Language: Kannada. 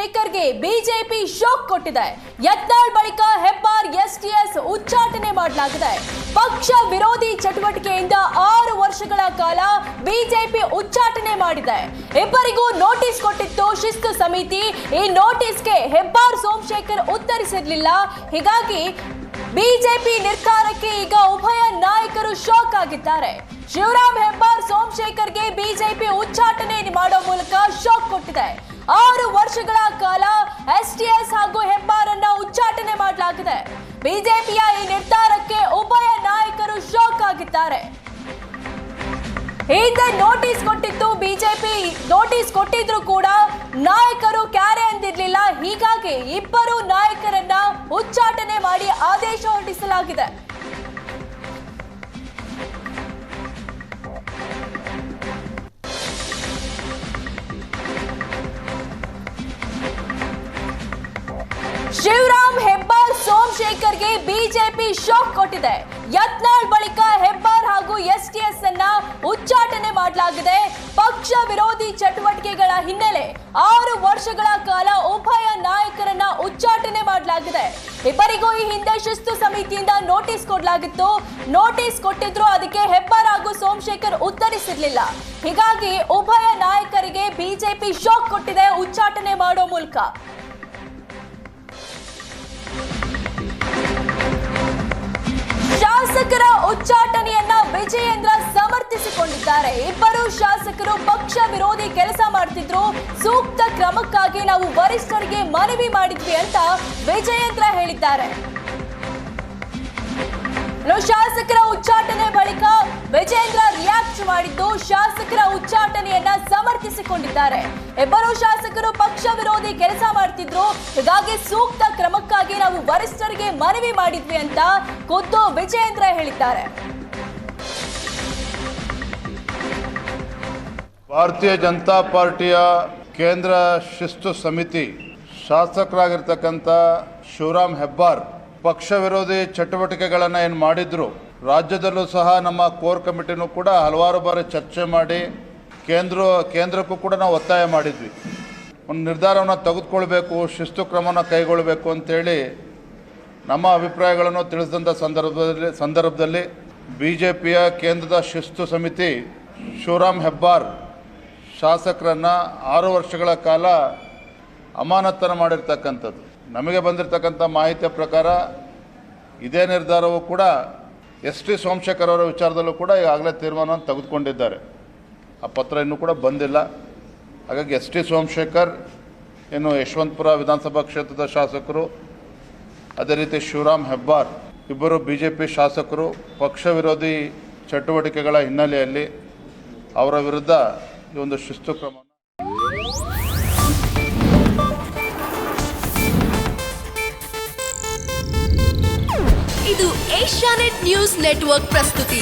ಸೋಮಶೇಖರ್ಗೆ ಬಿಜೆಪಿ ಶಾಕ್ ಕೊಟ್ಟಿದೆ. ಯತ್ನಾಳ್ ಬಳಿಕ ಹೆಬ್ಬಾರ್ ಎಸ್ಟಿಎಸ್ ಉಚ್ಚಾಟನೆ ಮಾಡಲಾಗಿದೆ. ಪಕ್ಷ ವಿರೋಧಿ ಚಟುವಟಿಕೆಯಿಂದ ಆರು ವರ್ಷಗಳ ಕಾಲ ಬಿಜೆಪಿ ಉಚ್ಚಾಟನೆ ಮಾಡಿದೆ. ಇಬ್ಬರಿಗೂ ನೋಟಿಸ್ ಕೊಟ್ಟಿತ್ತು ಶಿಸ್ತು ಸಮಿತಿ. ಈ ನೋಟಿಸ್ಗೆ ಹೆಬ್ಬಾರ್ ಸೋಮಶೇಖರ್ ಉತ್ತರಿಸಿರಲಿಲ್ಲ. ಹೀಗಾಗಿ ಬಿಜೆಪಿ ನಿರ್ಧಾರಕ್ಕೆ ಈಗ ಉಭಯ ನಾಯಕರು ಶಾಕ್ ಆಗಿದ್ದಾರೆ. ಶಿವರಾಮ್ ಹೆಬ್ಬಾರ್ ಸೋಮಶೇಖರ್ಗೆ ಬಿಜೆಪಿ ಉಚ್ಚಾಟನೆ ಮಾಡೋ ಮೂಲಕ ಶಾಕ್ ಕೊಟ್ಟಿದೆ. ಆರು ವರ್ಷಗಳ ಕಾಲ ಎಸ್ಟಿಎಸ್ ಹಾಗೂ ಹೆಬ್ಬಾರನ್ನ ಉಚ್ಚಾಟನೆ ಮಾಡಲಾಗಿದೆ. ಬಿಜೆಪಿಯ ಈ ನಿರ್ಧಾರಕ್ಕೆ ಉಭಯ ನಾಯಕರು ಶಾಕ್ ಆಗಿದ್ದಾರೆ. ಹಿಂದೆ ನೋಟಿಸ್ ಕೊಟ್ಟಿತ್ತು, ಬಿಜೆಪಿ ನೋಟಿಸ್ ಕೊಟ್ಟಿದ್ರು ಕೂಡ ನಾಯಕರು ಕ್ಯಾರೆ ಅಂದಿರ್ಲಿಲ್ಲ. ಹೀಗಾಗಿ ಇಬ್ಬರು ನಾಯಕರನ್ನ ಉಚ್ಚಾಟನೆ ಮಾಡಿ ಆದೇಶ ಹೊರಡಿಸಲಾಗಿದೆ. ಶಿವರಾಮ್ ಹೆಬ್ಬಾರ್, ಸೋಮಶೇಖರ್ಗೆ ಬಿಜೆಪಿ ಶಾಕ್ ಕೊಟ್ಟಿದೆ. ಯತ್ನಾಳ್ ಬಳಿಕ ಹೆಬ್ಬಾರ್ ಹಾಗೂ ಎಸ್ಟಿಎಸ್ ಅನ್ನ ಉಚ್ಚಾಟನೆ ಮಾಡಲಾಗಿದೆ. ಪಕ್ಷ ವಿರೋಧಿ ಚಟುವಟಿಕೆಗಳ ಹಿನ್ನೆಲೆ ಆರು ವರ್ಷಗಳ ಕಾಲ ಉಭಯ ನಾಯಕರನ್ನ ಉಚ್ಚಾಟನೆ ಮಾಡಲಾಗಿದೆ. ಇಬ್ಬರಿಗೂ ಈ ಹಿಂದೆ ಶಿಸ್ತು ಸಮಿತಿಯಿಂದ ನೋಟಿಸ್ ಕೊಡಲಾಗಿತ್ತು. ನೋಟಿಸ್ ಕೊಟ್ಟಿದ್ರು ಅದಕ್ಕೆ ಹೆಬ್ಬಾರ್ ಹಾಗೂ ಸೋಮಶೇಖರ್ ಉತ್ತರಿಸಿರ್ಲಿಲ್ಲ. ಹೀಗಾಗಿ ಉಭಯ ನಾಯಕರಿಗೆ ಬಿಜೆಪಿ ಶಾಕ್ ಕೊಟ್ಟಿದೆ ಉಚ್ಚಾಟನೆ ಮಾಡೋ ಮೂಲಕ. ಉಚ್ಚಾಟನೆಯನ್ನ ವಿಜಯೇಂದ್ರ ಸಮರ್ಥಿಸಿಕೊಂಡಿದ್ದಾರೆ. ಇಬ್ಬರು ಶಾಸಕರು ಪಕ್ಷ ವಿರೋಧಿ ಕೆಲಸ ಮಾಡ್ತಿದ್ರು. ಸೂಕ್ತ ಕ್ರಮಕ್ಕಾಗಿ ನಾವು ವರಿಷ್ಠರಿಗೆ ಮನವಿ ಮಾಡಿದ್ವಿ ಅಂತ ವಿಜಯೇಂದ್ರ ಹೇಳಿದ್ದಾರೆ. ಶಾಸಕರ ಉಚ್ಚಾಟನೆ ಬಳಿಕ ವಿಜಯೇಂದ್ರ ರಿಯಾಕ್ಟ್ ಮಾಡಿದ್ದು ಶಾಸಕರ ಉಚ್ಚಾಟನೆಯನ್ನ ಸಮರ್ಥಿಸಿಕೊಂಡಿದ್ದಾರೆ. ಇಬ್ಬರು ಶಾಸಕರು ಪಕ್ಷ ವಿರೋಧಿ ಕೆಲಸ ಮಾಡ್ತಿದ್ರು. ಹೀಗಾಗಿ ಸೂಕ್ತ ಕ್ರಮಕ್ಕಾಗಿ ನಾವು ವರಿಷ್ಠರಿಗೆ ಮನವಿ ಮಾಡಿದ್ವಿ ಅಂತ ಖುದ್ದು ವಿಜಯೇಂದ್ರ ಹೇಳಿದ್ದಾರೆ. ಭಾರತೀಯ ಜನತಾ ಪಾರ್ಟಿಯ ಕೇಂದ್ರ ಶಿಸ್ತು ಸಮಿತಿ ಶಾಸಕರಾಗಿರ್ತಕ್ಕಂಥ ಶಿವರಾಮ್ ಹೆಬ್ಬಾರ್ ಪಕ್ಷ ವಿರೋಧಿ ಚಟುವಟಿಕೆಗಳನ್ನು ಏನು ಮಾಡಿದ್ರು. ರಾಜ್ಯದಲ್ಲೂ ಸಹ ನಮ್ಮ ಕೋರ್ ಕಮಿಟಿನೂ ಕೂಡ ಹಲವಾರು ಬಾರಿ ಚರ್ಚೆ ಮಾಡಿ ಕೇಂದ್ರ, ಕೇಂದ್ರಕ್ಕೂ ಕೂಡ ನಾವು ಒತ್ತಾಯ ಮಾಡಿದ್ವಿ. ಒಂದು ನಿರ್ಧಾರವನ್ನು ತೆಗೆದುಕೊಳ್ಬೇಕು, ಶಿಸ್ತು ಕ್ರಮವನ್ನು ಕೈಗೊಳ್ಳಬೇಕು ಅಂತೇಳಿ ನಮ್ಮ ಅಭಿಪ್ರಾಯಗಳನ್ನು ತಿಳಿಸಿದಂಥ ಸಂದರ್ಭದಲ್ಲಿ ಸಂದರ್ಭದಲ್ಲಿ ಬಿ ಜೆ ಪಿಯ ಕೇಂದ್ರದ ಶಿಸ್ತು ಸಮಿತಿ ಶಿವರಾಮ್ ಹೆಬ್ಬಾರ್ ಶಾಸಕರನ್ನು ಆರು ವರ್ಷಗಳ ಕಾಲ ಅಮಾನತನ ಮಾಡಿರ್ತಕ್ಕಂಥದ್ದು. ನಮಗೆ ಬಂದಿರತಕ್ಕಂಥ ಮಾಹಿತಿಯ ಪ್ರಕಾರ ಇದೇ ನಿರ್ಧಾರವೂ ಕೂಡ ಎಸ್ ಟಿ ಸೋಮಶೇಖರ್ ಅವರ ವಿಚಾರದಲ್ಲೂ ಕೂಡ ಈಗಾಗಲೇ ತೀರ್ಮಾನವನ್ನು ತೆಗೆದುಕೊಂಡಿದ್ದಾರೆ. ಆ ಪತ್ರ ಇನ್ನೂ ಕೂಡ ಬಂದಿಲ್ಲ. ಹಾಗಾಗಿ ಎಸ್ ಟಿ ಸೋಮಶೇಖರ್ ಏನು ಯಶವಂತಪುರ ವಿಧಾನಸಭಾ ಕ್ಷೇತ್ರದ ಶಾಸಕರು, ಅದೇ ರೀತಿ ಶಿವರಾಮ್ ಹೆಬ್ಬಾರ್, ಇಬ್ಬರು ಬಿ ಜೆ ಪಿ ಶಾಸಕರು, ಪಕ್ಷ ವಿರೋಧಿ ಚಟುವಟಿಕೆಗಳ ಹಿನ್ನೆಲೆಯಲ್ಲಿ ಅವರ ವಿರುದ್ಧ ಈ ಒಂದು ಶಿಸ್ತು ಕ್ರಮ ಇದು ಏಷ್ಯಾನೆಟ್ ನ್ಯೂಸ್ ನೆಟ್ವರ್ಕ್ ಪ್ರಸ್ತುತಿ.